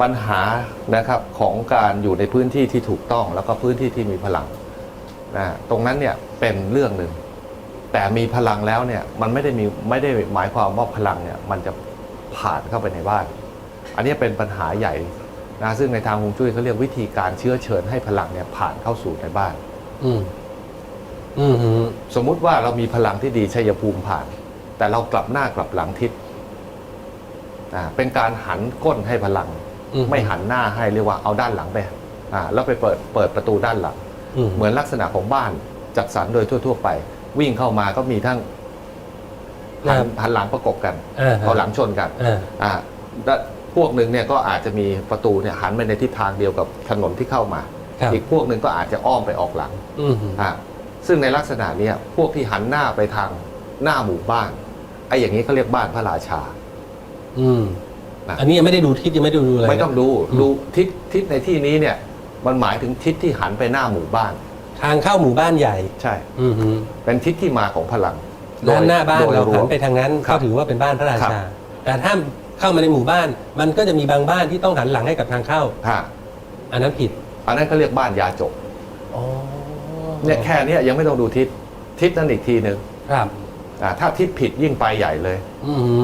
ปัญหานะครับของการอยู่ในพื้นที่ที่ถูกต้องแล้วก็พื้นที่ที่มีพลังนะตรงนั้นเนี่ยเป็นเรื่องหนึ่ง แต่มีพลังแล้วเนี่ยมันไม่ได้มีไม่ได้หมายความว่าพลังเนี่ยมันจะผ่านเข้าไปในบ้าน อันนี้เป็นปัญหาใหญ่นะซึ่งในทางฮวงจุ้ยเขาเรียกวิธีการเชื้อเชิญให้พลังเนี่ยผ่านเข้าสู่ในบ้าน อืมอืมอืมสมมุติว่าเรามีพลังที่ดีชัยภูมิผ่าน แต่เรากลับหน้ากลับหลังทิศอ่าเป็นการหันก้นให้พลังอืม ไม่หันหน้าให้เรียกว่าเอาด้านหลังไปอ่าแล้วไปเปิดเปิดประตูด้านหลังอืมเหมือนลักษณะของบ้านจัดสรรโดยทั่ว ๆ ไป วิ่งเข้ามาก็มีทั้งหันหันหลังประกบกันอ่าเอาหลังชนกันอ่าอ่าและพวกหนึ่งเนี่ยก็อาจจะมีประตูเนี่ยหันไปในทิศทางเดียวกับถนนที่เข้ามาครับอีกพวกหนึ่งก็อาจจะอ้อมไปออกหลังอืมอ่าซึ่งในลักษณะเนี้ยพวกที่หันหน้าไปทางหน้าหมู่บ้านไอ้อย่างนี้เขาเรียกบ้านพระราชา อืม นะอันนี้ยังไม่ได้ดูทิศยังไม่ได้ดูอะไรนะไม่ต้องดูดูทิศทิศในที่นี้เนี่ยมันหมายถึงทิศที่หันไปหน้าหมู่บ้าน ทางเข้าหมู่บ้านใหญ่ ใช่ อืมฮึเป็นทิศที่มาของพลังโดยด้านหน้าบ้านโดยเราวหัมนไปทางนั้นครัก็บถือว่าเป็นบ้านพระราครัชาบแต่ถ้าเข้ามาในหมู่บ้าน มันก็จะมีบางบ้านที่ต้องหันหลังให้กับทางเข้าฮะอันนั้นผิด อันนั้นเขาเรียกบ้านยาจกอ๋อเนี่ยแค่เนี้ยยังไม่ต้องดูทิศทิศนั้นอีกทีหนึ่งครับอ่าถ้าทิศผิดยิ่งไปใหญ่เลย อืมฮึ